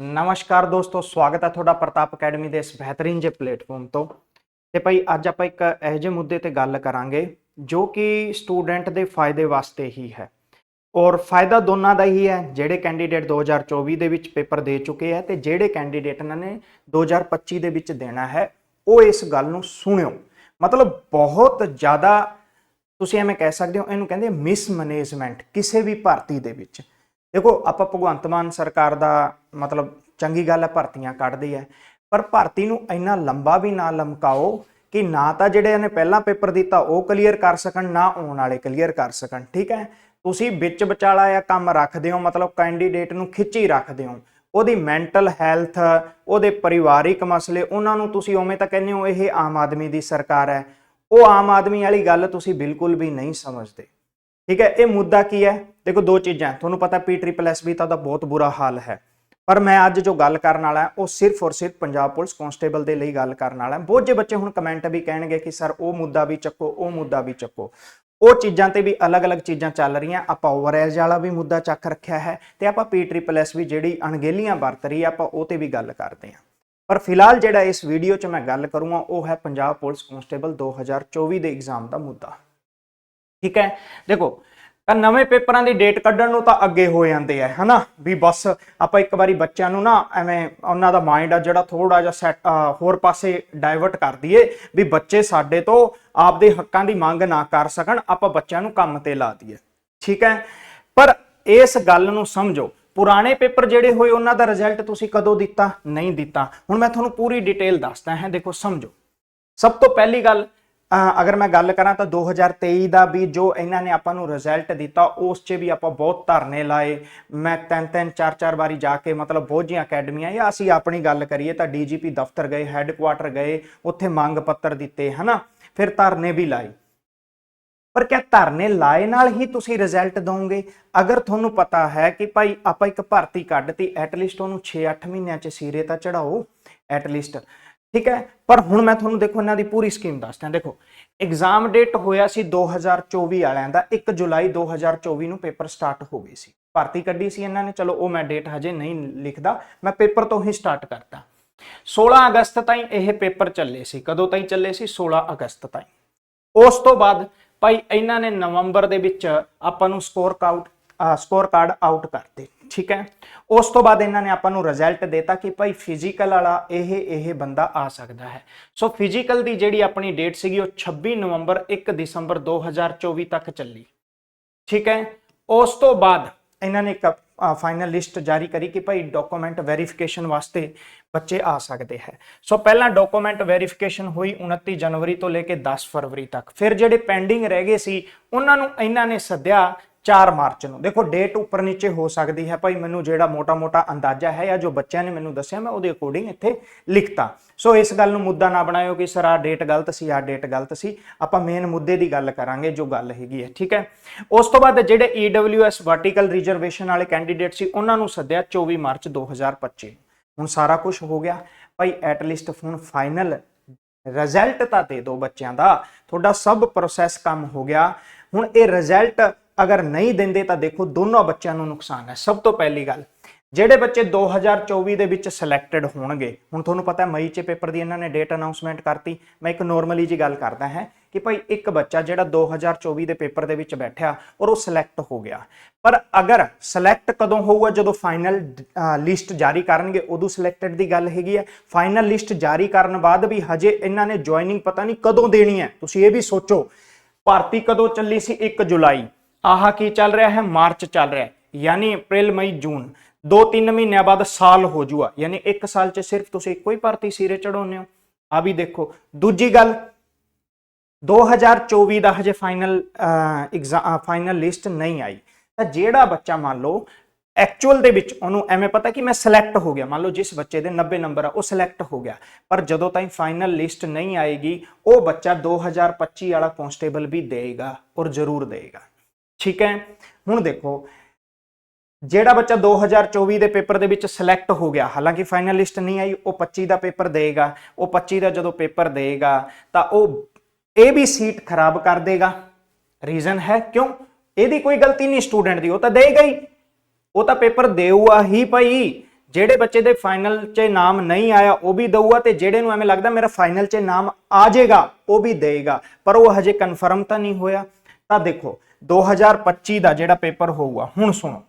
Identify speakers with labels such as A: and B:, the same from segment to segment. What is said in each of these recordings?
A: ਨਮਸਕਾਰ ਦੋਸਤੋ ਸਵਾਗਤ ਹੈ ਤੁਹਾਡਾ ਪ੍ਰਤਾਪ ਅਕੈਡਮੀ ਦੇ ਇਸ ਬਿਹਤਰੀਨ ਜੇ ਪਲੇਟਫਾਰਮ ਤੋਂ ਤੇ ਭਾਈ ਅੱਜ ਆਪਾਂ ਇੱਕ ਇਹੋ ਜਿਹੇ ਮੁੱਦੇ ਤੇ ਗੱਲ ਕਰਾਂਗੇ ਜੋ ਕਿ ਸਟੂਡੈਂਟ ਦੇ ਫਾਇਦੇ ਵਾਸਤੇ ਹੀ ਹੈ ਔਰ ਫਾਇਦਾ ਦੋਨਾਂ ਦਾ ਹੀ ਹੈ ਜਿਹੜੇ ਕੈਂਡੀਡੇਟ 2024 ਦੇ ਵਿੱਚ ਪੇਪਰ ਦੇ ਚੁੱਕੇ ਹੈ ਤੇ ਜਿਹੜੇ ਕੈਂਡੀਡੇਟ ਨੇ 2025 ਦੇ ਵਿੱਚ ਦੇਣਾ ਹੈ ਉਹ ਇਸ ਗੱਲ ਨੂੰ ਸੁਣਿਓ ਮਤਲਬ ਬਹੁਤ ਜ਼ਿਆਦਾ ਤੁਸੀਂ ਐਵੇਂ ਕਹਿ ਸਕਦੇ ਹੋ ਇਹਨੂੰ ਕਹਿੰਦੇ ਮਿਸਮੈਨੇਜਮੈਂਟ ਕਿਸੇ ਵੀ ਭਰਤੀ ਦੇ ਵਿੱਚ ਦੇਖੋ, ਆਪਾਂ ਭਗਵੰਤ ਮਾਨ ਸਰਕਾਰ ਦਾ ਮਤਲਬ ਚੰਗੀ ਗੱਲ ਹੈ, ਭਰਤੀਆਂ ਕੱਢਦੀ ਹੈ। ਪਰ ਭਰਤੀ ਨੂੰ ਇੰਨਾ ਲੰਬਾ ਵੀ ਨਾ ਲਮਕਾਓ ਕਿ ਨਾ ਤਾਂ ਜਿਹੜੇ ਨੇ ਪਹਿਲਾਂ ਪੇਪਰ ਦਿੱਤਾ, ਉਹ ਕਲੀਅਰ ਕਰ ਸਕਣ, ਨਾ ਆਉਣ ਵਾਲੇ ਕਲੀਅਰ ਕਰ ਸਕਣ, ਠੀਕ ਹੈ? ਤੁਸੀਂ ਵਿੱਚ ਵਿਚਾਲਾ ਆ ਕੰਮ ਰੱਖਦੇ ਹੋ, ਮਤਲਬ ਕੈਂਡੀਡੇਟ ਨੂੰ ਖਿੱਚੀ ਰੱਖਦੇ ਹੋ। ਉਹਦੀ ਮੈਂਟਲ ਹੈਲਥ ਉਹਦੇ ਪਰਿਵਾਰਿਕ ਮਸਲੇ, ਉਹਨਾਂ ਨੂੰ ਤੁਸੀਂ ਉਵੇਂ ਤਾਂ ਕਹਿੰਦੇ ਹੋ, ਇਹ ਆਮ ਆਦਮੀ ਦੀ ਸਰਕਾਰ ਹੈ। ਉਹ ਆਮ ਆਦਮੀ ਵਾਲੀ ਗੱਲ ਤੁਸੀਂ ਬਿਲਕੁਲ ਵੀ ਨਹੀਂ ਸਮਝਦੇ। ਠੀਕ ਹੈ ਇਹ ਮੁੱਦਾ ਕੀ ਹੈ? ਦੇਖੋ ਦੋ ਚੀਜ਼ਾਂ ਤੁਹਾਨੂੰ ਪਤਾ ਪੀ ਟ੍ਰਿਪਲ ਐਸ ਵੀ ਤਾਂ ਉਹਦਾ ਬਹੁਤ ਬੁਰਾ ਹਾਲ ਹੈ। ਪਰ ਮੈਂ ਅੱਜ ਜੋ ਗੱਲ ਕਰਨ ਵਾਲਾ ਉਹ ਸਿਰਫ ਔਰ ਸਿਰਫ ਪੰਜਾਬ ਪੁਲਿਸ ਕਨਸਟੇਬਲ ਦੇ ਲਈ ਗੱਲ ਕਰਨ ਵਾਲਾ ਹਾਂ। ਬਹੁਤ ਜੇ ਬੱਚੇ ਹੁਣ ਕਮੈਂਟ ਵੀ ਕਹਿਣਗੇ ਕਿ ਸਰ ਉਹ ਮੁੱਦਾ ਵੀ ਚੱਕੋ ਉਹ ਮੁੱਦਾ ਵੀ ਚੱਕੋ। ਉਹ ਚੀਜ਼ਾਂ ਤੇ ਵੀ ਅਲੱਗ-ਅਲੱਗ ਚੀਜ਼ਾਂ ਚੱਲ ਰਹੀਆਂ। ਆਪਾਂ ਓਵਰਐਜ ਵਾਲਾ ਵੀ ਮੁੱਦਾ ਚੱਕ ਰੱਖਿਆ ਹੈ ਤੇ ਆਪਾਂ ਪੀ ਟ੍ਰਿਪਲ ਐਸ ਵੀ ਜਿਹੜੀ ਅਣਗਹਿਲੀਆਂ ਵਰਤ ਰਹੀ ਹੈ, ਆਪਾਂ ਉਹ ਤੇ ਵੀ ਗੱਲ ਕਰਦੇ ਹਾਂ। ਪਰ ਫਿਲਹਾਲ ਜਿਹੜਾ ਇਸ ਵੀਡੀਓ 'ਚ ਮੈਂ ਗੱਲ ਕਰੂੰਗਾ ਉਹ ਹੈ ਪੰਜਾਬ ਪੁਲਿਸ ਕਨਸਟੇਬਲ 2024 ਦੇ ਐਗਜ਼ਾਮ ਦਾ ਮੁੱਦਾ। ਠੀਕ ਹੈ? ਦੇਖੋ, ਤਾਂ ਨਵੇਂ ਪੇਪਰਾਂ ਦੀ ਡੇਟ ਕੱਢਣ ਨੂੰ ਤਾਂ ਅੱਗੇ ਹੋ ਜਾਂਦੇ ਆ, ਹਨਾ? ਵੀ ਬਸ ਆਪਾਂ ਇੱਕ ਵਾਰੀ ਬੱਚਿਆਂ ਨੂੰ ਨਾ ਐਵੇਂ ਉਹਨਾਂ ਦਾ ਮਾਈਂਡ ਆ ਜਿਹੜਾ ਥੋੜਾ ਜਿਹਾ ਸੈਟ ਹੋਰ ਪਾਸੇ ਡਾਇਵਰਟ ਕਰ ਦਈਏ ਵੀ ਬੱਚੇ ਸਾਡੇ ਤੋਂ ਆਪਦੇ ਹੱਕਾਂ ਦੀ ਮੰਗ ਨਾ ਕਰ ਸਕਣ, ਆਪਾਂ ਬੱਚਿਆਂ ਨੂੰ ਕੰਮ ਤੇ ਲਾ ਦਈਏ, ਠੀਕ ਹੈ? ਪਰ ਇਸ ਗੱਲ ਨੂੰ ਸਮਝੋ, ਪੁਰਾਣੇ ਪੇਪਰ ਜਿਹੜੇ ਹੋਏ ਉਹਨਾਂ ਦਾ ਰਿਜ਼ਲਟ ਤੁਸੀਂ ਕਦੋਂ ਦਿੱਤਾ? ਨਹੀਂ ਦਿੱਤਾ। ਹੁਣ ਮੈਂ ਤੁਹਾਨੂੰ ਪੂਰੀ ਡਿਟੇਲ ਦੱਸਦਾ ਹਾਂ, ਦੇਖੋ, ਸਮਝੋ। ਸਭ ਤੋਂ ਪਹਿਲੀ ਗੱਲ ਅਗਰ ਮੈਂ ਗੱਲ ਕਰਾਂ ਤਾਂ 2023 ਦਾ ਵੀ ਜੋ ਇਹਨਾਂ ਨੇ ਆਪਾਂ ਨੂੰ ਰਿਜ਼ਲਟ ਦਿੱਤਾ, ਉਸ 'ਚ ਵੀ ਆਪਾਂ ਬਹੁਤ ਧਰਨੇ ਲਾਏ। ਮੈਂ ਤਿੰਨ ਤਿੰਨ, ਚਾਰ ਚਾਰ ਵਾਰੀ ਜਾ ਕੇ ਮਤਲਬ ਬਹੁਤ ਜਿਹੀਆਂ ਅਕੈਡਮੀਆਂ, ਜਾਂ ਅਸੀਂ ਆਪਣੀ ਗੱਲ ਕਰੀਏ ਤਾਂ ਡੀਜੀਪੀ ਦਫ਼ਤਰ ਗਏ ਹੈੱਡਕੁਆਟਰ ਗਏ, ਉੱਥੇ ਮੰਗ ਪੱਤਰ ਦਿੱਤੇ, ਹਨਾ? ਫਿਰ ਧਰਨੇ ਵੀ ਲਾਏ। ਪਰ ਕਿਆ ਧਰਨੇ ਲਾਏ ਨਾਲ ਹੀ ਤੁਸੀਂ ਰਿਜ਼ਲਟ ਦੋਗੇ ਅਗਰ ਤੁਹਾਨੂੰ ਪਤਾ ਹੈ ਕਿ ਭਾਈ ਆਪਾਂ ਇੱਕ ਭਰਤੀ ਕੱਢਤੀ ਐਟਲੀਸਟ ਉਹਨੂੰ 6-8 ਮਹੀਨਿਆਂ 'ਚ ਸਿਰੇ ਤਾਂ ਚੜਾਓ ਐਟਲੀਸਟ ਠੀਕ ਹੈ? ਪਰ ਹੁਣ ਮੈਂ ਤੁਹਾਨੂੰ ਦੇਖੋ, ਇਹਨਾਂ ਦੀ ਪੂਰੀ ਸਕੀਮ ਦੱਸਦਾ ਦੇਖੋ ਐਗਜ਼ਾਮ ਡੇਟ ਹੋਇਆ ਸੀ 2024 ਵਾਲਿਆਂ ਦਾ। 1 ਜੁਲਾਈ 2024 ਨੂੰ ਪੇਪਰ ਸਟਾਰਟ ਹੋ ਗਈ ਸੀ। ਭਰਤੀ ਕੱਢੀ ਸੀ ਇਹਨਾਂ ਨੇ। ਚਲੋ, ਉਹ ਮੈਂ ਡੇਟ ਹਜੇ ਨਹੀਂ ਲਿਖਦਾ। ਮੈਂ ਪੇਪਰ ਤੋਂ ਹੀ ਸਟਾਰਟ ਕਰਦਾ 16 ਅਗਸਤ ਤਾਈਂ ਇਹ ਪੇਪਰ ਚੱਲੇ ਸੀ। ਕਦੋਂ ਤਾਈਂ ਚੱਲੇ ਸੀ? 16 ਅਗਸਤ ਤਾਈਂ। ਉਸ ਤੋਂ ਬਾਅਦ ਭਾਈ, ਇਹਨਾਂ ਨੇ ਨਵੰਬਰ ਦੇ ਵਿੱਚ ਆਪਾਂ ਨੂੰ score count score card out ਕਰਤੇ ਠੀਕ ਹੈ। ਉਸ ਤੋਂ ਬਾਅਦ ਇਹਨਾਂ ਨੇ ਆਪਾਂ ਨੂੰ ਰਿਜ਼ਲਟ ਦਿੱਤਾ ਕਿ ਭਾਈ ਫਿਜ਼ੀਕਲ ਵਾਲਾ ਇਹ ਇਹ ਬੰਦਾ ਆ ਸਕਦਾ ਹੈ। ਸੋ ਫਿਜ਼ੀਕਲ ਦੀ ਜਿਹੜੀ ਆਪਣੀ ਡੇਟ ਸੀਗੀ ਉਹ 26 ਨਵੰਬਰ 1 ਦਸੰਬਰ 2024 ਤੱਕ ਚੱਲੀ। ਠੀਕ ਹੈ। ਉਸ ਤੋਂ ਬਾਅਦ ਇਹਨਾਂ ਨੇ ਇੱਕ ਫਾਈਨਲ ਲਿਸਟ ਜਾਰੀ ਕਰੀ ਕਿ ਭਾਈ ਡਾਕੂਮੈਂਟ ਵੈਰੀਫਿਕੇਸ਼ਨ ਵਾਸਤੇ ਬੱਚੇ ਆ ਸਕਦੇ ਹੈ। ਸੋ ਪਹਿਲਾਂ ਡਾਕੂਮੈਂਟ ਵੈਰੀਫਿਕੇਸ਼ਨ ਹੋਈ 29 ਜਨਵਰੀ ਤੋਂ ਲੈ ਕੇ 10 ਫਰਵਰੀ ਤੱਕ। ਫਿਰ ਜਿਹੜੇ ਪੈਂਡਿੰਗ ਰਹਿ ਗਏ ਸੀ, ਉਹਨਾਂ ਨੂੰ ਇਹਨਾਂ ਨੇ ਸੱਦਿਆ 4 ਮਾਰਚ ਨੂੰ। ਦੇਖੋ ਡੇਟ ਉੱਪਰ ਨੀਚੇ ਹੋ ਸਕਦੀ ਹੈ ਭਾਈ, ਮੈਨੂੰ ਜਿਹੜਾ ਮੋਟਾ-ਮੋਟਾ ਅੰਦਾਜ਼ਾ ਹੈ ਜਾਂ ਜੋ ਬੱਚਿਆਂ ਨੇ ਮੈਨੂੰ ਦੱਸਿਆ, ਮੈਂ ਉਹਦੇ ਅਕੋਰਡਿੰਗ ਇੱਥੇ ਲਿਖਤਾ। ਸੋ ਇਸ ਗੱਲ ਨੂੰ ਮੁੱਦਾ ਨਾ ਬਣਾਇਓ ਕਿ ਸਰ ਆ ਡੇਟ ਗਲਤ ਸੀ ਆ ਡੇਟ ਗਲਤ ਸੀ। ਆਪਾਂ ਮੇਨ ਮੁੱਦੇ ਦੀ ਗੱਲ ਕਰਾਂਗੇ ਜੋ ਗੱਲ ਹੈਗੀ ਹੈ, ਠੀਕ ਹੈ? ਉਸ ਤੋਂ ਬਾਅਦ ਜਿਹੜੇ EWS ਵਰਟੀਕਲ ਰਿਜ਼ਰਵੇਸ਼ਨ ਵਾਲੇ ਕੈਂਡੀਡੇਟ ਸੀ, ਉਹਨਾਂ ਨੂੰ ਸੱਦਿਆ 24 ਮਾਰਚ 2025 ਹੁਣ ਸਾਰਾ ਕੁਝ ਹੋ ਗਿਆ। ਭਾਈ ਐਟ ਲੀਸਟ ਹੁਣ ਫਾਈਨਲ ਰਿਜ਼ਲਟ ਤਾਂ ਦੇ ਦਿਓ ਬੱਚਿਆਂ ਦਾ। ਤੁਹਾਡਾ ਸਭ ਪ੍ਰੋਸੈਸ ਕੰਮ ਹੋ ਗਿਆ। ਹੁਣ ਇਹ ਰਿਜ਼ਲਟ ਅਗਰ ਨਹੀਂ ਦਿੰਦੇ ਤਾਂ ਦੇਖੋ ਦੋਨੋਂ ਬੱਚਿਆਂ ਨੂੰ ਨੁਕਸਾਨ ਹੈ। ਸਭ ਤੋਂ ਪਹਿਲੀ ਗੱਲ, ਜਿਹੜੇ ਬੱਚੇ 2024 ਦੇ ਵਿੱਚ ਸਿਲੈਕਟਡ ਹੋਣਗੇ, ਹੁਣ ਤੁਹਾਨੂੰ ਪਤਾ ਮਈ 'ਚ ਪੇਪਰ ਦੀ ਇਹਨਾਂ ਨੇ ਡੇਟ ਅਨਾਉਂਸਮੈਂਟ ਕਰਤੀ। ਮੈਂ ਇੱਕ ਨਾਰਮਲੀ ਜੀ ਗੱਲ ਕਰਦਾ ਹੈ ਕਿ ਭਾਈ ਇੱਕ ਬੱਚਾ ਜਿਹੜਾ 2024 ਦੇ ਪੇਪਰ ਦੇ ਵਿੱਚ ਬੈਠਿਆ ਔਰ ਉਹ ਸਿਲੈਕਟ ਹੋ ਗਿਆ। ਪਰ ਅਗਰ ਸਿਲੈਕਟ ਕਦੋਂ ਹੋਊਗਾ? ਜਦੋਂ ਫਾਈਨਲ ਲਿਸਟ ਜਾਰੀ ਕਰਨਗੇ, ਉਦੋਂ ਸਿਲੈਕਟਡ ਦੀ ਗੱਲ ਹੈਗੀ ਹੈ। ਫਾਈਨਲ ਲਿਸਟ ਜਾਰੀ ਕਰਨ ਬਾਅਦ ਵੀ ਹਜੇ ਇਹਨਾਂ ਨੇ ਜੁਆਇਨਿੰਗ ਪਤਾ ਨਹੀਂ ਕਦੋਂ ਦੇਣੀ ਹੈ। ਤੁਸੀਂ ਇਹ ਵੀ ਸੋਚੋ, ਭਰਤੀ ਕਦੋਂ ਚੱਲੀ ਸੀ? 1 ਜੁਲਾਈ। ਆਹ ਕੀ ਚੱਲ ਰਿਹਾ ਹੈ? ਮਾਰਚ ਚੱਲ ਰਿਹਾ ਹੈ। ਯਾਨੀ ਅਪ੍ਰੈਲ, ਮਈ, ਜੂਨ। 2-3 ਮਹੀਨਿਆਂ ਬਾਅਦ ਸਾਲ ਹੋ ਜੂਗਾ ਯਾਨੀ 1 ਸਾਲ 'ਚ ਸਿਰਫ ਤੁਸੀਂ ਇੱਕੋ ਹੀ ਭਰਤੀ ਸਿਰੇ ਚੜਾਉਂਦੇ ਹੋ। ਆ ਵੀ ਦੇਖੋ। ਦੂਜੀ ਗੱਲ 2024 ਦਾ ਹਜੇ ਫਾਈਨਲ ਐਗਜ਼ਾਮ ਫਾਈਨਲ ਲਿਸਟ ਨਹੀਂ ਆਈ। ਤਾਂ ਜਿਹੜਾ ਬੱਚਾ ਮੰਨ ਲਓ ਐਕਚੁਅਲ ਦੇ ਵਿੱਚ ਉਹਨੂੰ ਐਵੇਂ ਪਤਾ ਕਿ ਮੈਂ ਸਿਲੈਕਟ ਹੋ ਗਿਆ। ਮੰਨ ਲਓ ਜਿਸ ਬੱਚੇ ਦੇ 90 ਨੰਬਰ ਆ, ਉਹ ਸਿਲੈਕਟ ਹੋ ਗਿਆ। ਪਰ ਜਦੋਂ ਤਾਈਂ ਫਾਈਨਲ ਲਿਸਟ ਨਹੀਂ ਆਏਗੀ, ਉਹ ਬੱਚਾ 2025 ਵਾਲਾ ਕਨਸਟੇਬਲ ਵੀ ਦੇਗਾ ਔਰ ਜ਼ਰੂਰ ਦੇਗਾ ਠੀਕ ਹੈ? ਹੁਣ ਦੇਖੋ, ਜਿਹੜਾ ਬੱਚਾ 2024 ਦੇ ਪੇਪਰ ਦੇ ਵਿੱਚ ਸਿਲੈਕਟ ਹੋ ਗਿਆ, ਹਾਲਾਂਕਿ ਫਾਈਨਲ ਲਿਸਟ ਨਹੀਂ ਆਈ, ਉਹ 25 ਦਾ ਪੇਪਰ ਦੇਗਾ, ਉਹ 25 ਦਾ ਜਦੋਂ ਪੇਪਰ ਦੇਗਾ, ਤਾਂ ਉਹ ਇਹ ਵੀ ਸੀਟ ਖਰਾਬ ਕਰ ਦੇਗਾ। ਰੀਜ਼ਨ ਹੈ ਕਿਉਂ? ਇਹਦੀ ਕੋਈ ਗਲਤੀ ਨਹੀਂ ਸਟੂਡੈਂਟ ਦੀ, ਉਹ ਤਾਂ ਦੇਗਾ ਹੀ। ਉਹ ਤਾਂ ਪੇਪਰ ਦੇਊਗਾ ਹੀ ਭਾਈ। ਜਿਹੜੇ ਬੱਚੇ ਦੇ ਫਾਈਨਲ 'ਚ ਨਾਮ ਨਹੀਂ ਆਇਆ, ਉਹ ਵੀ ਦਊਗਾ ਤੇ ਜਿਹੜੇ ਨੂੰ ਐਵੇਂ ਲੱਗਦਾ ਮੇਰਾ ਫਾਈਨਲ 'ਚ ਨਾਮ ਆ ਜਾਏਗਾ ਉਹ ਵੀ ਦੇਗਾ। ਪਰ ਉਹ ਹਜੇ ਕਨਫਰਮ ਤਾਂ ਨਹੀਂ ਹੋਇਆ। ਤਾਂ ਦੇਖੋ 2025 ਦਾ ਜਿਹੜਾ ਪੇਪਰ ਹੋਊਗਾ, ਹੁਣ ਸੁਣੋ।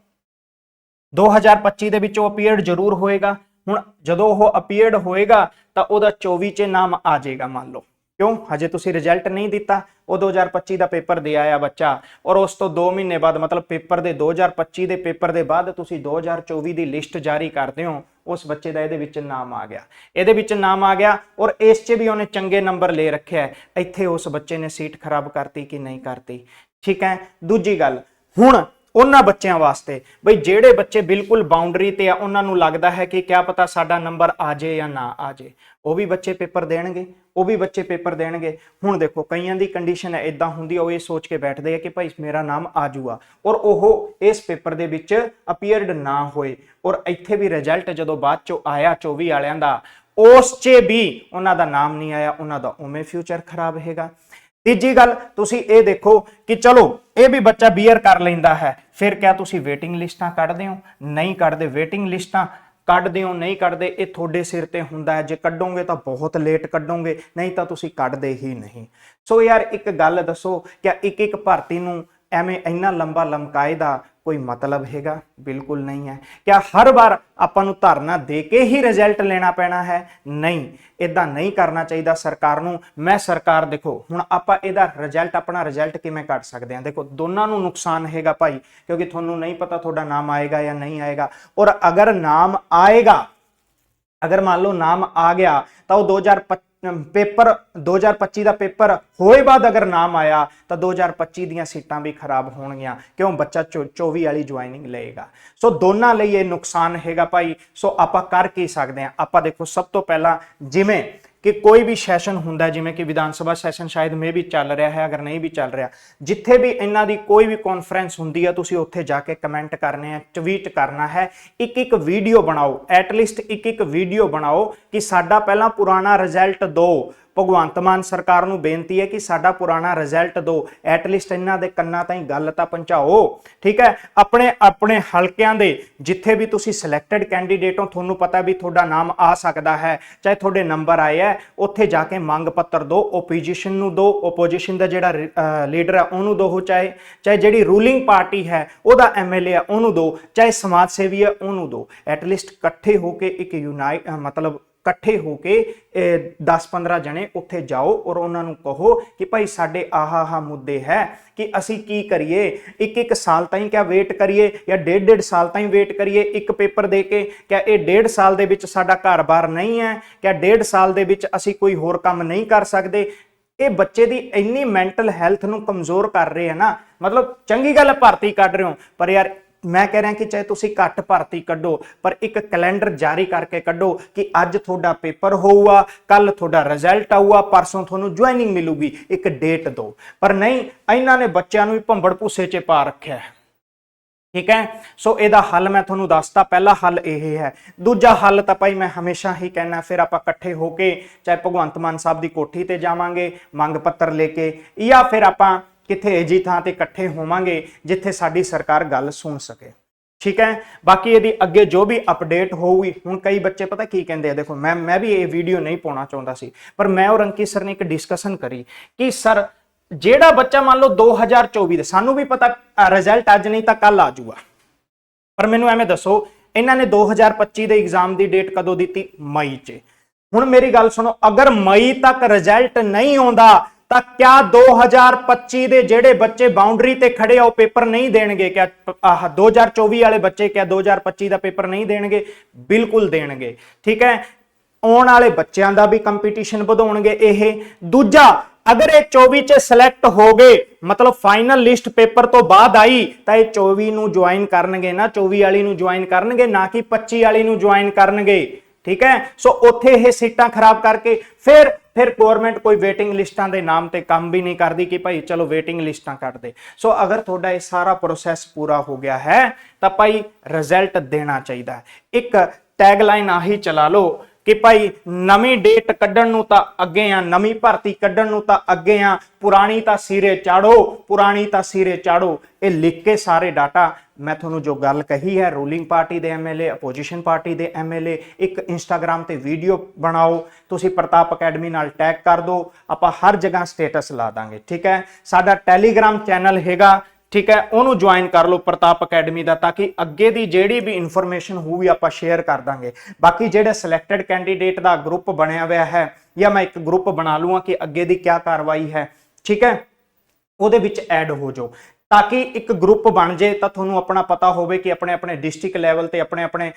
A: 2025 ਦੇ ਵਿੱਚ ਉਹ ਅਪੀਅਰਡ ਜ਼ਰੂਰ ਹੋਏਗਾ। ਹੁਣ ਜਦੋਂ ਉਹ ਅਪੀਅਰਡ ਹੋਏਗਾ, ਤਾਂ ਉਹਦਾ 24 ਚ ਨਾਮ ਆ ਜਾਏਗਾ, ਮੰਨ ਲਓ। ਕਿਉਂ? ਹਜੇ ਤੁਸੀਂ ਰਿਜ਼ਲਟ ਨਹੀਂ ਦਿੱਤਾ। ਉਹ 2025 ਦਾ ਪੇਪਰ ਦੇ ਆਇਆ ਬੱਚਾ। ਔਰ ਉਸ ਤੋਂ 2 ਮਹੀਨੇ ਬਾਅਦ, ਮਤਲਬ ਪੇਪਰ ਦੇ 2025 ਦੇ ਪੇਪਰ ਦੇ ਬਾਅਦ ਤੁਸੀਂ 2024 ਦੀ ਲਿਸਟ ਜਾਰੀ ਕਰਦੇ ਹੋ, ਉਸ ਬੱਚੇ ਦਾ ਇਹਦੇ ਵਿੱਚ ਨਾਮ ਆ ਗਿਆ। ਇਹਦੇ ਵਿੱਚ ਨਾਮ ਆ ਗਿਆ ਔਰ ਇਸ 'ਚ ਵੀ ਉਹਨੇ ਚੰਗੇ ਨੰਬਰ ਲੈ ਰੱਖਿਆ ਇੱਥੇ ਉਸ ਬੱਚੇ ਨੇ ਸੀਟ ਖਰਾਬ ਕਰਤੀ ਕਿ ਨਹੀਂ ਕਰਤੀ? ਠੀਕ ਹੈ? ਦੂਜੀ ਗੱਲ, ਹੁਣ ਉਹਨਾਂ ਬੱਚਿਆਂ ਵਾਸਤੇ, ਬਈ ਜਿਹੜੇ ਬੱਚੇ ਬਿਲਕੁਲ ਬਾਉਂਡਰੀ ਤੇ ਆ, ਉਹਨਾਂ ਨੂੰ ਲੱਗਦਾ ਹੈ ਕਿ ਕਿਆ ਪਤਾ ਸਾਡਾ ਨੰਬਰ ਆ ਜੇ ਜਾਂ ਨਾ ਆ ਜੇ। ਉਹ ਵੀ ਬੱਚੇ ਪੇਪਰ ਦੇਣਗੇ, ਉਹ ਵੀ ਬੱਚੇ ਪੇਪਰ ਦੇਣਗੇ। ਹੁਣ ਦੇਖੋ, ਕਈਆਂ ਦੀ ਕੰਡੀਸ਼ਨ ਹੈ ਇਦਾਂ ਹੁੰਦੀ ਆ, ਉਹ ਇਹ ਸੋਚ ਕੇ ਬੈਠਦੇ ਆ ਕਿ ਭਾਈ ਮੇਰਾ ਨਾਮ ਆ। ਜੂਗਾ ਔਰ ਉਹ ਇਸ ਪੇਪਰ ਦੇ ਵਿੱਚ ਅਪੀਅਰਡ ਨਾ ਹੋਏ। ਔਰ ਇੱਥੇ ਵੀ ਰਿਜ਼ਲਟ ਜਦੋਂ ਬਾਅਦ ਚੋਂ ਆਇਆ 24 ਵਾਲਿਆਂ ਦਾ, ਉਸ 'ਚ ਵੀ ਉਹਨਾਂ ਦਾ ਨਾਮ ਨਹੀਂ ਆਇਆ, ਉਹਨਾਂ ਦਾ ਉਵੇਂ ਫਿਊਚਰ ਖਰਾਬ ਹੈਗਾ। ਤੀਜੀ ਗੱਲ, ਤੁਸੀਂ ਇਹ ਦੇਖੋ ਕਿ ਚਲੋ, ਇਹ ਵੀ ਬੱਚਾ ਬੀਅਰ ਕਰ ਲੈਂਦਾ ਹੈ। ਫਿਰ ਕਿਆ ਤੁਸੀਂ ਵੇਟਿੰਗ ਲਿਸਟਾਂ ਕੱਢਦੇ ਹੋ? ਨਹੀਂ ਕੱਢਦੇ। ਵੇਟਿੰਗ ਲਿਸਟਾਂ ਕੱਢਦੇ ਹੋ, ਨਹੀਂ ਕੱਢਦੇ, ਇਹ ਤੁਹਾਡੇ ਸਿਰ ਤੇ ਹੁੰਦਾ ਹੈ। ਜੇ ਕੱਢੋਗੇ ਤਾਂ ਬਹੁਤ ਲੇਟ ਕੱਢੋਗੇ, ਨਹੀਂ ਤਾਂ ਤੁਸੀਂ ਕੱਢਦੇ ਹੀ ਨਹੀਂ। ਸੋ ਯਾਰ, ਇੱਕ ਗੱਲ ਦੱਸੋ ਕਿ ਇੱਕ ਇੱਕ ਭਰਤੀ ਨੂੰ ਐਵੇਂ ਇੰਨਾ ਲੰਬਾ ਲਮਕਾਏ ਦਾ ਕੋਈ ਮਤਲਬ ਹੈਗਾ? ਬਿਲਕੁਲ ਨਹੀਂ ਹੈ। ਕਿਆ ਹਰ ਵਾਰ ਆਪਾਂ ਨੂੰ ਧਰਨਾ ਦੇ ਕੇ ਹੀ ਰਿਜ਼ਲਟ ਲੈਣਾ ਪੈਣਾ ਹੈ? ਨਹੀਂ। ਇਦਾਂ ਨਹੀਂ ਕਰਨਾ ਚਾਹੀਦਾ ਸਰਕਾਰ ਨੂੰ। ਮੈਂ ਸਰਕਾਰ, ਦੇਖੋ, ਹੁਣ ਆਪਾਂ ਇਹਦਾ ਰਿਜ਼ਲਟ ਆਪਣਾ ਰਿਜ਼ਲਟ ਕਿਵੇਂ ਕੱਢ ਸਕਦੇ ਹਾਂ? ਦੇਖੋ, ਦੋਨਾਂ ਨੂੰ ਨੁਕਸਾਨ ਹੈਗਾ ਭਾਈ, ਕਿਉਂਕਿ ਤੁਹਾਨੂੰ ਨਹੀਂ ਪਤਾ ਤੁਹਾਡਾ ਨਾਮ ਆਏਗਾ ਜਾਂ ਨਹੀਂ ਆਏਗਾ। ਔਰ ਅਗਰ ਨਾਮ ਆਏਗਾ, ਅਗਰ ਮੰਨ ਲਓ ਨਾਮ ਆ ਗਿਆ, ਤਾਂ ਉਹ 2025 ਪੇਪਰ 2025 ਦਾ ਪੇਪਰ ਹੋਏ ਬਾਅਦ ਅਗਰ ਨਾਮ ਆਇਆ, ਤਾਂ 2025 ਦੀਆਂ ਸੀਟਾਂ ਵੀ ਖਰਾਬ ਹੋਣਗੀਆਂ। ਕਿਉਂ? ਬੱਚਾ 24 ਵਾਲੀ ਜੁਆਇਨਿੰਗ ਲਏਗਾ। ਸੋ ਦੋਨਾਂ ਲਈ ਇਹ ਨੁਕਸਾਨ ਹੈਗਾ ਭਾਈ। ਸੋ ਆਪਾਂ ਕਰ ਕੀ ਸਕਦੇ ਹਾਂ? ਆਪਾਂ ਦੇਖੋ, ਸਭ ਤੋਂ ਪਹਿਲਾਂ ਜਿਵੇਂ ਕਿ ਕੋਈ ਵੀ ਸੈਸ਼ਨ ਹੁੰਦਾ ਜਿਵੇਂ ਕਿ ਵਿਧਾਨ ਸਭਾ ਸੈਸ਼ਨ ਸ਼ਾਇਦ ਮੇ ਵੀ ਚੱਲ ਰਿਹਾ ਹੈ, ਅਗਰ ਨਹੀਂ ਵੀ ਚੱਲ ਰਿਹਾ, ਜਿੱਥੇ ਵੀ ਇਹਨਾਂ ਦੀ ਕੋਈ ਵੀ ਕਾਨਫਰੰਸ ਹੁੰਦੀ ਹੈ, ਤੁਸੀਂ ਉੱਥੇ ਜਾ ਕੇ ਕਮੈਂਟ ਕਰਨੇ ਆ ਟਵੀਟ ਕਰਨਾ ਹੈ ਇੱਕ ਇੱਕ ਵੀਡੀਓ ਬਣਾਓ ਐਟਲੀਸਟ ਇੱਕ ਇੱਕ ਵੀਡੀਓ ਬਣਾਓ ਕਿ ਸਾਡਾ ਪਹਿਲਾਂ ਪੁਰਾਣਾ ਰਿਜ਼ਲਟ ਦਿਓ। ਭਗਵੰਤ ਮਾਨ ਸਰਕਾਰ ਨੂੰ ਬੇਨਤੀ ਹੈ ਕਿ ਸਾਡਾ ਪੁਰਾਣਾ ਰਿਜ਼ਲਟ ਦਿਓ ਐਟਲੀਸਟ ਇਹਨਾਂ ਦੇ ਕੰਨਾਂ ਤਾਈਂ ਗੱਲ ਤਾਂ ਪਹੁੰਚਾਓ। ਠੀਕ ਹੈ? ਆਪਣੇ ਆਪਣੇ ਹਲਕਿਆਂ ਦੇ ਜਿੱਥੇ ਵੀ ਤੁਸੀਂ ਸਿਲੈਕਟਡ ਕੈਂਡੀਡੇਟ ਹੋ, ਤੁਹਾਨੂੰ ਪਤਾ ਵੀ ਤੁਹਾਡਾ ਨਾਮ ਆ ਸਕਦਾ ਹੈ। ਚਾਹੇ ਤੁਹਾਡੇ ਨੰਬਰ ਆਏ ਹੈ, ਉੱਥੇ ਜਾ ਕੇ ਮੰਗ ਪੱਤਰ ਦਿਓ ਓਪੋਜੀਸ਼ਨ ਨੂੰ ਦਿਓ ਓਪੋਜੀਸ਼ਨ ਦਾ ਜਿਹੜਾ ਲੀਡਰ ਹੈ, ਉਹਨੂੰ ਦਿਓ ਚਾਹੇ। ਚਾਹੇ ਜਿਹੜੀ ਰੂਲਿੰਗ ਪਾਰਟੀ ਹੈ, ਉਹਦਾ ਐਮਐਲਏ ਹੈ, ਉਹਨੂੰ ਦਿਓ ਚਾਹੇ ਸਮਾਜ ਸੇਵੀ ਹੈ, ਉਹਨੂੰ ਦਿਓ ਐਟਲੀਸਟ ਇਕੱਠੇ ਹੋ ਕੇ ਇੱਕ ਯੂਨਾਈਟ ਮਤਲਬ ਇਕੱਠੇ ਹੋ ਕੇ 10-15 ਜਣੇ ਉੱਥੇ ਜਾਓ ਔਰ ਉਹਨਾਂ ਨੂੰ ਕਹੋ ਕਿ ਭਾਈ ਸਾਡੇ ਆਹ ਆਹ ਮੁੱਦੇ ਹੈ ਕਿ ਅਸੀਂ ਕੀ ਕਰੀਏ? ਇੱਕ ਇੱਕ ਸਾਲ ਤਾਈਂ ਕਿਆ ਵੇਟ ਕਰੀਏ ਜਾਂ ਡੇਢ ਡੇਢ ਸਾਲ ਤਾਈਂ ਵੇਟ ਕਰੀਏ? ਇੱਕ ਪੇਪਰ ਦੇ ਕੇ ਕਿਆ ਇਹ ਡੇਢ ਸਾਲ ਦੇ ਵਿੱਚ ਸਾਡਾ ਘਰ-ਬਾਰ ਨਹੀਂ ਹੈ? ਕਿਆ ਡੇਢ ਸਾਲ ਦੇ ਵਿੱਚ ਅਸੀਂ ਕੋਈ ਹੋਰ ਕੰਮ ਨਹੀਂ ਕਰ ਸਕਦੇ? ਇਹ ਬੱਚੇ ਦੀ ਇੰਨੀ ਮੈਂਟਲ ਹੈਲਥ ਨੂੰ ਕਮਜ਼ੋਰ ਕਰ ਰਹੇ ਆ ਨਾ, ਮਤਲਬ ਚੰਗੀ ਗੱਲ ਭਰਤੀ ਕੱਢ ਰਹੇ ਹੋ, ਪਰ ਯਾਰ ਮੈਂ ਕਹਿ ਰਿਹਾ ਕਿ ਚਾਹੇ ਤੁਸੀਂ ਘੱਟ ਭਰਤੀ ਕੱਢੋ, ਪਰ ਇੱਕ ਕੈਲੰਡਰ ਜਾਰੀ ਕਰਕੇ ਕੱਢੋ ਕਿ ਅੱਜ ਤੁਹਾਡਾ ਪੇਪਰ ਹੋਊਗਾ ਕੱਲ ਤੁਹਾਡਾ ਰਿਜ਼ਲਟ ਆਊਗਾ, ਪਰਸੋਂ ਤੁਹਾਨੂੰ ਜੁਆਇਨਿੰਗ ਮਿਲੂਗੀ, ਇੱਕ ਡੇਟ ਦਿਓ ਪਰ ਨਹੀਂ, ਇਹਨਾਂ ਨੇ ਬੱਚਿਆਂ ਨੂੰ ਵੀ ਭੰਬੜ ਭੂਸੇ 'ਚ ਪਾ ਰੱਖਿਆ ਹੈ। ਠੀਕ ਹੈ? ਸੋ ਇਹਦਾ ਹੱਲ ਮੈਂ ਤੁਹਾਨੂੰ ਦੱਸਤਾ, ਪਹਿਲਾ ਹੱਲ ਇਹ ਹੈ। ਦੂਜਾ ਹੱਲ ਤਾਂ ਭਾਈ ਮੈਂ ਹਮੇਸ਼ਾ ਹੀ ਕਹਿਣਾ, ਫਿਰ ਆਪਾਂ ਇਕੱਠੇ ਹੋ ਕੇ ਚਾਹੇ ਭਗਵੰਤ ਮਾਨ ਸਾਹਿਬ ਦੀ ਕੋਠੀ ਤੇ ਜਾਵਾਂਗੇ, ਮੰਗ ਪੱਤਰ ਲੈ ਕੇ, ਜਾਂ ਫਿਰ ਆਪਾਂ ਕਿੱਥੇ ਅਜੀ ਥਾਂ ਤੇ ਇਕੱਠੇ ਹੋਵਾਂਗੇ ਜਿੱਥੇ ਸਾਡੀ ਸਰਕਾਰ ਗੱਲ ਸੁਣ ਸਕੇ। ਠੀਕ ਹੈ? ਬਾਕੀ ਇਹਦੀ ਅੱਗੇ ਜੋ ਵੀ ਅਪਡੇਟ ਹੋਊਗੀ, ਹੁਣ ਕਈ ਬੱਚੇ ਪਤਾ ਕੀ ਕਹਿੰਦੇ ਆ, ਦੇਖੋ, ਮੈਂ ਮੈਂ ਵੀ ਇਹ ਵੀਡੀਓ ਨਹੀਂ ਪਾਉਣਾ ਚਾਹੁੰਦਾ ਸੀ, ਪਰ ਮੈਂ ਔਰ ਅੰਕਿਤ ਸਰ ਨੇ ਇੱਕ ਡਿਸਕਸ਼ਨ ਕਰੀ ਕਿ ਸਰ ਜਿਹੜਾ ਬੱਚਾ ਮੰਨ ਲਓ 2024 ਦੇ, ਸਾਨੂੰ ਵੀ ਪਤਾ ਰਿਜ਼ਲਟ ਅੱਜ ਨਹੀਂ ਤਾਂ ਕੱਲ ਆ ਜਾਊਗਾ। ਪਰ ਮੈਨੂੰ ਐਵੇਂ ਦੱਸੋ, ਇਹਨਾਂ ਨੇ 2025 ਦੇ ਐਗਜ਼ਾਮ ਦੀ ਡੇਟ ਕਦੋਂ ਦਿੱਤੀ? ਮਈ 'ਚ। ਹੁਣ ਮੇਰੀ ਗੱਲ ਸੁਣੋ, ਅਗਰ ਮਈ ਤੱਕ ਰਿਜ਼ਲਟ ਨਹੀਂ ਆਉਂਦਾ ਤਾਂ ਕਿਆ 2025 ਦੇ ਜਿਹੜੇ ਬੱਚੇ ਬਾਉਂਡਰੀ ਤੇ ਖੜੇ ਆ, ਉਹ ਪੇਪਰ ਨਹੀਂ ਦੇਣਗੇ? ਕਿਆ ਆਹ 2024 ਵਾਲੇ ਬੱਚੇ ਕਿਆ 2025 ਦਾ ਪੇਪਰ ਨਹੀਂ ਦੇਣਗੇ? ਬਿਲਕੁਲ ਦੇਣਗੇ। ਠੀਕ ਹੈ? ਆਉਣ ਵਾਲੇ ਬੱਚਿਆਂ ਦਾ ਵੀ ਕੰਪੀਟੀਸ਼ਨ ਵਧਾਉਣਗੇ ਇਹ। ਦੂਜਾ, ਅਗਰ ਇਹ 24 ਚ ਸਿਲੈਕਟ ਹੋ ਗਏ, ਮਤਲਬ ਫਾਈਨਲ ਲਿਸਟ ਪੇਪਰ ਤੋਂ ਬਾਅਦ ਆਈ, ਤਾਂ ਇਹ 24 ਨੂੰ ਜੁਆਇਨ ਕਰਨਗੇ ਨਾ 24 ਵਾਲੀ ਨੂੰ ਜੁਆਇਨ ਕਰਨਗੇ, ਨਾ ਕਿ 25 ਵਾਲੀ ਨੂੰ ਜੁਆਇਨ ਕਰਨਗੇ। ਠੀਕ ਹੈ? ਸੋ ਉੱਥੇ ਇਹ ਸੀਟਾਂ ਖਰਾਬ ਕਰਕੇ, ਫਿਰ ਫਿਰ ਗਵਰਨਮੈਂਟ ਕੋਈ ਵੇਟਿੰਗ ਲਿਸਟਾਂ ਦੇ ਨਾਮ ਤੇ ਕੰਮ ਵੀ ਨਹੀਂ ਕਰਦੀ ਕਿ ਭਾਈ ਚਲੋ ਵੇਟਿੰਗ ਲਿਸਟਾਂ ਕੱਢ ਦੇ। ਸੋ ਅਗਰ ਤੁਹਾਡਾ ਇਹ ਸਾਰਾ ਪ੍ਰੋਸੈਸ ਪੂਰਾ ਹੋ ਗਿਆ ਹੈ, ਤਾਂ ਭਾਈ ਰਿਜ਼ਲਟ ਦੇਣਾ ਚਾਹੀਦਾ ਹੈ। ਇੱਕ ਟੈਗਲਾਈਨ ਆਹੀ ਚਲਾ ਲਓ ਕਿ ਭਾਈ ਨਵੀਂ ਡੇਟ ਕੱਢਣ ਨੂੰ ਤਾਂ ਅੱਗੇ ਆ, ਨਵੀਂ ਭਰਤੀ ਕੱਢਣ ਨੂੰ ਤਾਂ ਅੱਗੇ ਆ, ਪੁਰਾਣੀ ਤਾਂ ਸਿਰੇ ਚਾੜੋ, ਪੁਰਾਣੀ ਤਾਂ ਸਿਰੇ ਚਾੜੋ। ਇਹ ਲਿਖ ਕੇ ਸਾਰੇ ਡਾਟਾ, ਮੈਂ ਤੁਹਾਨੂੰ ਜੋ ਗੱਲ ਕਹੀ ਹੈ, ਰੂਲਿੰਗ ਪਾਰਟੀ ਦੇ ਐਮਐਲਏ ਆਪੋਜੀਸ਼ਨ ਪਾਰਟੀ ਦੇ ਐਮਐਲਏ ਇੱਕ ਇੰਸਟਾਗ੍ਰam ਤੇ ਵੀਡੀਓ ਬਣਾਓ, ਤੁਸੀਂ ਪ੍ਰਤਾਪ ਅਕੈਡਮੀ ਨਾਲ ਟੈਗ ਕਰ ਦਿਓ ਆਪਾਂ ਹਰ ਜਗ੍ਹਾ ਸਟੇਟਸ ਲਾ ਦਾਂਗੇ, ਠੀਕ ਹੈ? ਸਾਡਾ ਟੈਲੀਗ੍ਰam ਚੈਨਲ ਹੈਗਾ ਠੀਕ ਹੈ, ਉਹਨੂੰ ਜੁਆਇਨ ਕਰ ਲਓ ਪ੍ਰਤਾਪ ਅਕੈਡਮੀ ਦਾ, ਤਾਂ ਕਿ ਅੱਗੇ ਦੀ ਜਿਹੜੀ ਵੀ ਇਨਫੋਰਮੇਸ਼ਨ ਹੋਊਗੀ ਆਪਾਂ ਸ਼ੇਅਰ ਕਰ ਦਾਂਗੇ। ਬਾਕੀ ਜਿਹੜੇ ਸਿਲੈਕਟਡ ਕੈਂਡੀਡੇਟ ਦਾ ਗਰੁੱਪ ਬਣਿਆ ਹੋਇਆ ਹੈ, ਜਾਂ ਮੈਂ ਇੱਕ ਗਰੁੱਪ ਬਣਾ ਲੂਆਂ ਕਿ ਅੱਗੇ ਦੀ ਕੀ ਕਾਰਵਾਈ ਹੈ, ਠੀਕ ਹੈ, ਉਹਦੇ ਵਿੱਚ ਐਡ ਹੋ ਜਾਓ। ਤਾਂ ਕਿ ਇੱਕ ਗਰੁੱਪ ਬਣ ਜੇ ਤਾਂ ਤੁਹਾਨੂੰ ਆਪਣਾ ਪਤਾ ਹੋਵੇ ਕਿ ਆਪਣੇ ਆਪਣੇ ਡਿਸਟ੍ਰਿਕਟ ਲੈਵਲ ਤੇ ਆਪਣੇ ਆਪਣੇ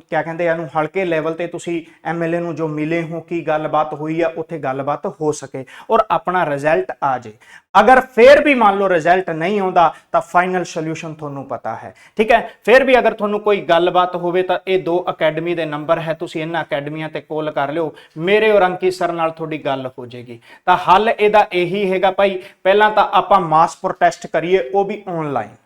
A: ਕਿਆ ਕਹਿੰਦੇ ਆ ਇਹਨੂੰ, ਹਲਕੇ ਲੈਵਲ ਤੇ ਤੁਸੀਂ ਐਮਐਲਏ ਨੂੰ ਜੋ ਮਿਲੇ ਹੋ, ਕੀ ਗੱਲਬਾਤ ਹੋਈ ਆ, ਉੱਥੇ ਗੱਲਬਾਤ ਹੋ ਸਕੇ ਔਰ ਆਪਣਾ ਰਿਜ਼ਲਟ ਆ ਜੇ। ਅਗਰ ਫੇਰ ਵੀ ਮੰਨ ਲਓ ਰਿਜ਼ਲਟ ਨਹੀਂ ਆਉਂਦਾ, ਤਾਂ ਫਾਈਨਲ ਸੋਲੂਸ਼ਨ ਤੁਹਾਨੂੰ ਪਤਾ ਹੈ। ਠੀਕ ਹੈ? ਫੇਰ ਵੀ ਅਗਰ ਤੁਹਾਨੂੰ ਕੋਈ ਗੱਲਬਾਤ ਹੋਵੇ ਤਾਂ ਇਹ ਦੋ ਅਕੈਡਮੀ ਦੇ ਨੰਬਰ ਹੈ, ਤੁਸੀਂ ਇਹਨਾਂ ਅਕੈਡਮੀਆਂ ਤੇ ਕਾਲ ਕਰ ਲਿਓ। ਮੇਰੇ ਔਰ ਅੰਕਿਤ ਸਰ ਨਾਲ ਤੁਹਾਡੀ ਗੱਲ ਹੋ ਜਾਏਗੀ। ਤਾਂ ਹੱਲ ਇਹਦਾ ਇਹੀ ਹੈਗਾ ਭਾਈ, ਪਹਿਲਾਂ ਤਾਂ ਆਪਾਂ ਮਾਸ ਪ੍ਰੋਟੈਸਟ ਕਰੀਏ, ਉਹ ਵੀ ਆਨਲਾਈਨ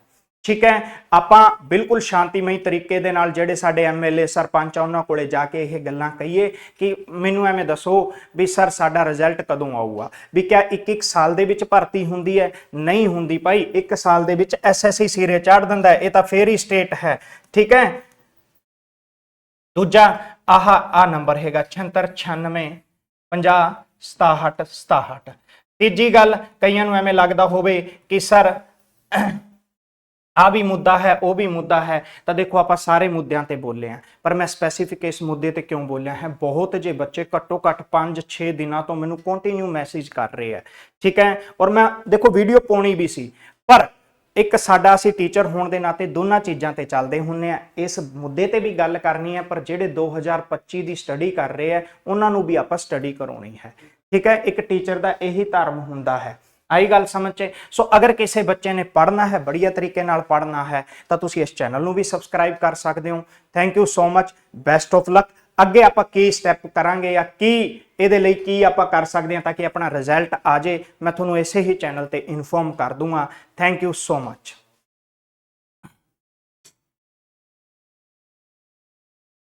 A: ਠੀਕ ਹੈ? ਆਪਾਂ ਬਿਲਕੁਲ ਸ਼ਾਂਤੀਮਈ ਤਰੀਕੇ ਦੇ ਨਾਲ ਜਿਹੜੇ ਸਾਡੇ ਐਮਐਲਏ ਸਰਪੰਚ ਆ, ਉਹਨਾਂ ਕੋਲੇ ਜਾ ਕੇ ਇਹ ਗੱਲਾਂ ਕਹੀਏ ਕਿ ਮੈਨੂੰ ਐਵੇਂ ਦੱਸੋ ਵੀ ਸਰ, ਸਾਡਾ ਰਿਜ਼ਲਟ ਕਦੋਂ ਆਊਗਾ? ਵੀ ਕਿਆ ਇੱਕ ਇੱਕ ਸਾਲ ਦੇ ਵਿੱਚ ਭਰਤੀ ਹੁੰਦੀ ਹੈ? ਨਹੀਂ ਹੁੰਦੀ ਭਾਈ। ਇੱਕ ਸਾਲ ਦੇ ਵਿੱਚ ਐਸਐਸਸੀ ਸਿਰੇ ਚਾੜ ਦਿੰਦਾ ਇਹ ਤਾਂ ਫੇਰ ਹੀ ਸਟੇਟ ਹੈ। ਠੀਕ ਹੈ? ਦੂਜਾ, ਆਹ ਆ ਨੰਬਰ ਹੈਗਾ 7696 50 67 67 ਤੀਜੀ ਗੱਲ, ਕਈਆਂ ਨੂੰ ਐਵੇਂ ਲੱਗਦਾ ਹੋਵੇ ਕਿ ਸਰ ਆ ਵੀ ਮੁੱਦਾ ਹੈ, ਉਹ ਵੀ ਮੁੱਦਾ ਹੈ, ਤਾਂ ਦੇਖੋ ਆਪਾਂ ਸਾਰੇ ਮੁੱਦਿਆਂ ਤੇ ਬੋਲੇ ਆ। ਪਰ ਮੈਂ ਸਪੈਸੀਫਿਕ ਇਸ ਮੁੱਦੇ ਤੇ ਕਿਉਂ ਬੋਲਿਆ ਹੈ? ਬਹੁਤ ਜੇ ਬੱਚੇ ਘੱਟੋ ਘੱਟ 5-6 ਦਿਨਾਂ ਤੋਂ ਮੈਨੂੰ ਕੰਟੀਨਿਊ ਮੈਸੇਜ ਕਰ ਰਹੇ ਆ। ਠੀਕ ਹੈ? ਔਰ ਮੈਂ, ਦੇਖੋ ਵੀਡੀਓ ਪਾਉਣੀ ਵੀ ਸੀ, ਪਰ ਇੱਕ ਸਾਡਾ ਅਸੀਂ ਟੀਚਰ ਹੋਣ ਦੇ ਨਾਤੇ ਦੋਨਾਂ ਚੀਜ਼ਾਂ ਤੇ ਚੱਲਦੇ ਹੁੰਨੇ ਆ। ਇਸ ਮੁੱਦੇ ਤੇ ਵੀ ਗੱਲ ਕਰਨੀ ਹੈ, ਪਰ ਜਿਹੜੇ 2025 ਦੀ ਸਟੱਡੀ ਕਰ ਰਹੇ ਆ ਉਹਨਾਂ ਨੂੰ ਵੀ ਆਪਾਂ ਸਟੱਡੀ ਕਰਾਉਣੀ ਹੈ। ਠੀਕ ਹੈ, ਇੱਕ ਟੀਚਰ ਦਾ ਇਹੀ ਧਰਮ ਹੁੰਦਾ ਹੈ। ਆਈ ਗੱਲ ਸਮਝ ਚ। ਸੋ ਅਗਰ ਕਿਸੇ ਬੱਚੇ ਨੇ ਪੜ੍ਹਨਾ ਹੈ, ਬੜੀਆ ਤਰੀਕੇ ਨਾਲ ਪੜ੍ਹਨਾ ਹੈ, ਤਾਂ ਤੁਸੀਂ ਇਸ ਚੈਨਲ ਨੂੰ ਵੀ ਸਬਸਕ੍ਰਾਈਬ ਕਰ ਸਕਦੇ ਹੋ। Thank you so much best of luck ਅੱਗੇ ਆਪਾਂ ਕੀ ਸਟੈਪ ਕਰਾਂਗੇ ਜਾਂ ਕੀ, ਇਹਦੇ ਲਈ ਕੀ ਆਪਾਂ ਕਰ ਸਕਦੇ ਹਾਂ ਤਾਂ ਕਿ ਆਪਣਾ ਰਿਜ਼ਲਟ ਆ ਜੇ, ਮੈਂ ਤੁਹਾਨੂੰ ਇਸੇ ਹੀ ਚੈਨਲ ਤੇ ਇਨਫੋਰਮ ਕਰ ਦੂੰਗਾ। Thank you so much